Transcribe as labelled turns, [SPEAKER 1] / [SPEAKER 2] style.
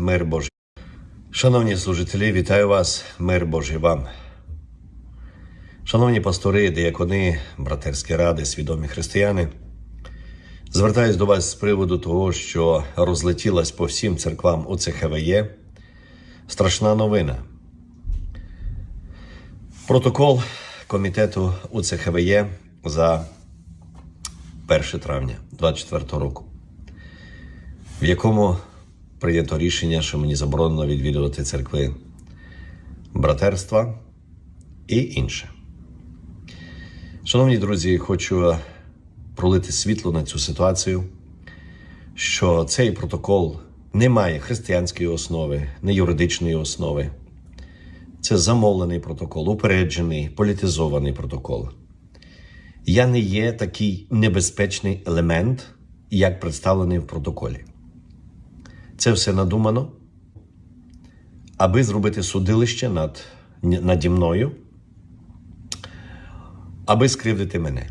[SPEAKER 1] мир Божий. Шановні служителі, вітаю вас, мир Божий вам. Шановні пастори, диякони, братерські ради, свідомі християни. Звертаюсь до вас з приводу того, що розлетілась по всім церквам УЦХВЄ страшна новина. Протокол комітету УЦХВЄ за 1 травня 2024 року, в якому прийнято рішення, що мені заборонено відвідувати церкви братерства і інше. Шановні друзі, хочу пролити світло на цю ситуацію, що цей протокол не має християнської основи, не юридичної основи. Це замовлений протокол, упереджений, політизований протокол. Я не є такий небезпечний елемент, як представлений в протоколі. Це все надумано, аби зробити судилище над, наді мною, аби скривдити мене.